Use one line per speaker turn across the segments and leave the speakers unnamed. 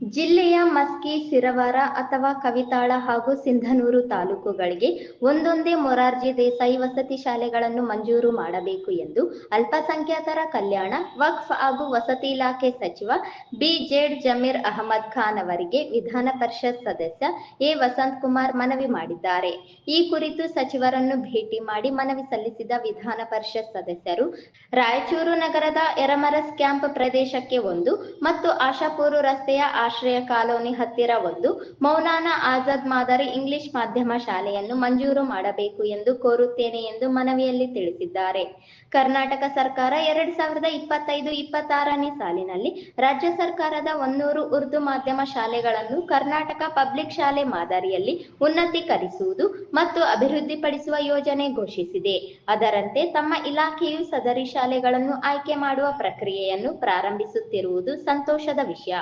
ಜಿಲ್ಲೆಯ ಮಸ್ಕಿ ಸಿರವಾರ ಅಥವಾ ಕವಿತಾಳ ಹಾಗೂ ಸಿಂಧನೂರು ತಾಲೂಕುಗಳಿಗೆ ಒಂದೊಂದೇ ಮೊರಾರ್ಜಿ ದೇಸಾಯಿ ವಸತಿ ಶಾಲೆಗಳನ್ನು ಮಂಜೂರು ಮಾಡಬೇಕು ಎಂದು ಅಲ್ಪಸಂಖ್ಯಾತರ ಕಲ್ಯಾಣ, ವಕ್ಫ್ ಹಾಗೂ ವಸತಿ ಇಲಾಖೆ ಸಚಿವ ಬಿ ಜೇಡ್ ಜಮೀರ್ ಅಹಮದ್ ಖಾನ್ ಅವರಿಗೆ ವಿಧಾನ ಪರಿಷತ್ ಸದಸ್ಯ ಎ ವಸಂತ್ ಕುಮಾರ್ ಮನವಿ ಮಾಡಿದ್ದಾರೆ. ಈ ಕುರಿತು ಸಚಿವರನ್ನು ಭೇಟಿ ಮಾಡಿ ಮನವಿ ಸಲ್ಲಿಸಿದ ವಿಧಾನ ಪರಿಷತ್ ಸದಸ್ಯರು, ರಾಯಚೂರು ನಗರದ ಎರಮರಸ್ ಕ್ಯಾಂಪ್ ಪ್ರದೇಶಕ್ಕೆ ಒಂದು ಮತ್ತು ಆಶಾಪುರ ರಸ್ತೆಯ ಆಶ್ರಯ ಕಾಲೋನಿ ಹತ್ತಿರ ಒಂದು ಮೌಲಾನಾ ಆಜಾದ್ ಮಾದರಿ ಇಂಗ್ಲಿಷ್ ಮಾಧ್ಯಮ ಶಾಲೆಯನ್ನು ಮಂಜೂರು ಮಾಡಬೇಕು ಎಂದು ಕೋರುತ್ತೇನೆ ಎಂದು ಮನವಿಯಲ್ಲಿ ತಿಳಿಸಿದ್ದಾರೆ. ಕರ್ನಾಟಕ ಸರ್ಕಾರ ಎರಡ್ ಸಾವಿರದ ಇಪ್ಪತ್ತೈದು ಇಪ್ಪತ್ತಾರನೇ ಸಾಲಿನಲ್ಲಿ ರಾಜ್ಯ ಸರ್ಕಾರದ ಒನ್ನೂರು ಉರ್ದು ಮಾಧ್ಯಮ ಶಾಲೆಗಳನ್ನು ಕರ್ನಾಟಕ ಪಬ್ಲಿಕ್ ಶಾಲೆ ಮಾದರಿಯಲ್ಲಿ ಉನ್ನತೀಕರಿಸುವುದು ಮತ್ತು ಅಭಿವೃದ್ಧಿಪಡಿಸುವ ಯೋಜನೆ ಘೋಷಿಸಿದೆ. ಅದರಂತೆ ತಮ್ಮ ಇಲಾಖೆಯು ಸದರಿ ಶಾಲೆಗಳನ್ನು ಆಯ್ಕೆ ಮಾಡುವ ಪ್ರಕ್ರಿಯೆಯನ್ನು ಪ್ರಾರಂಭಿಸುತ್ತಿರುವುದು ಸಂತೋಷದ ವಿಷಯ.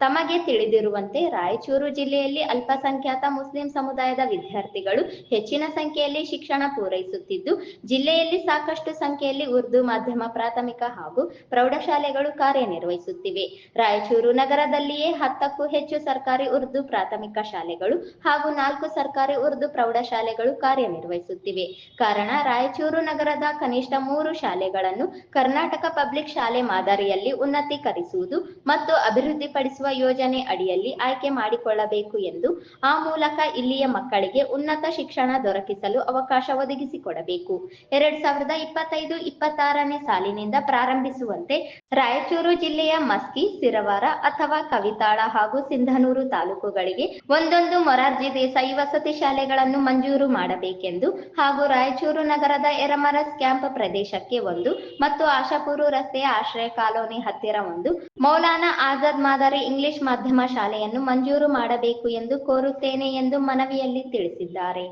ತಮಗೆ ತಿಳಿದಿರುವಂತೆ ರಾಯಚೂರು ಜಿಲ್ಲೆಯಲ್ಲಿ ಅಲ್ಪಸಂಖ್ಯಾತ ಮುಸ್ಲಿಂ ಸಮುದಾಯದ ವಿದ್ಯಾರ್ಥಿಗಳು ಹೆಚ್ಚಿನ ಸಂಖ್ಯೆಯಲ್ಲಿ ಶಿಕ್ಷಣ ಪೂರೈಸುತ್ತಿದ್ದು, ಜಿಲ್ಲೆಯಲ್ಲಿ ಸಾಕಷ್ಟು ಸಂಖ್ಯೆಯಲ್ಲಿ ಉರ್ದು ಮಾಧ್ಯಮ ಪ್ರಾಥಮಿಕ ಹಾಗೂ ಪ್ರೌಢಶಾಲೆಗಳು ಕಾರ್ಯನಿರ್ವಹಿಸುತ್ತಿವೆ. ರಾಯಚೂರು ನಗರದಲ್ಲಿಯೇ ಹತ್ತಕ್ಕೂ ಹೆಚ್ಚು ಸರ್ಕಾರಿ ಉರ್ದು ಪ್ರಾಥಮಿಕ ಶಾಲೆಗಳು ಹಾಗೂ ನಾಲ್ಕು ಸರ್ಕಾರಿ ಉರ್ದು ಪ್ರೌಢಶಾಲೆಗಳು ಕಾರ್ಯನಿರ್ವಹಿಸುತ್ತಿವೆ. ಕಾರಣ, ರಾಯಚೂರು ನಗರದ ಕನಿಷ್ಠ ಮೂರು ಶಾಲೆಗಳನ್ನು ಕರ್ನಾಟಕ ಪಬ್ಲಿಕ್ ಶಾಲೆ ಮಾದರಿಯಲ್ಲಿ ಉನ್ನತೀಕರಿಸುವುದು ಮತ್ತು ಅಭಿವೃದ್ಧಿಪಡಿಸುವ ಯೋಜನೆ ಅಡಿಯಲ್ಲಿ ಆಯ್ಕೆ ಮಾಡಿಕೊಳ್ಳಬೇಕು ಎಂದು ಆ ಮೂಲಕ ಇಲ್ಲಿಯ ಮಕ್ಕಳಿಗೆ ಉನ್ನತ ಶಿಕ್ಷಣ ದೊರಕಿಸಲು ಅವಕಾಶ ಒದಗಿಸಿಕೊಡಬೇಕು. ಎರಡ್ ಸಾವಿರದ ಇಪ್ಪತ್ತೈದು ಇಪ್ಪತ್ತಾರನೇ ಸಾಲಿನಿಂದ ಪ್ರಾರಂಭಿಸುವಂತೆ ರಾಯಚೂರು ಜಿಲ್ಲೆಯ ಮಸ್ಕಿ ಸಿರವಾರ ಅಥವಾ ಕವಿತಾಳ ಹಾಗೂ ಸಿಂಧನೂರು ತಾಲೂಕುಗಳಿಗೆ ಒಂದೊಂದು ಮೊರಾರ್ಜಿ ದೇಸಾಯಿ ವಸತಿ ಶಾಲೆಗಳನ್ನು ಮಂಜೂರು ಮಾಡಬೇಕೆಂದು ಹಾಗೂ ರಾಯಚೂರು ನಗರದ ಎರಮರಸ್ ಕ್ಯಾಂಪ್ ಪ್ರದೇಶಕ್ಕೆ ಒಂದು ಮತ್ತು ಆಶಾಪುರು ರಸ್ತೆಯ ಆಶ್ರಯ ಕಾಲೋನಿ ಹತ್ತಿರ ಒಂದು ಮೌಲಾನಾ ಆಜಾದ್ ಮಾದರಿ ಇಂಗ್ಲಿಷ್ ಮಾಧ್ಯಮ ಶಾಲೆಯನ್ನು ಮಂಜೂರು ಮಾಡಬೇಕು ಎಂದು ಕೋರುತ್ತೇನೆ ಎಂದು ಮನವಿಯಲ್ಲಿ ತಿಳಿಸಿದ್ದಾರೆ.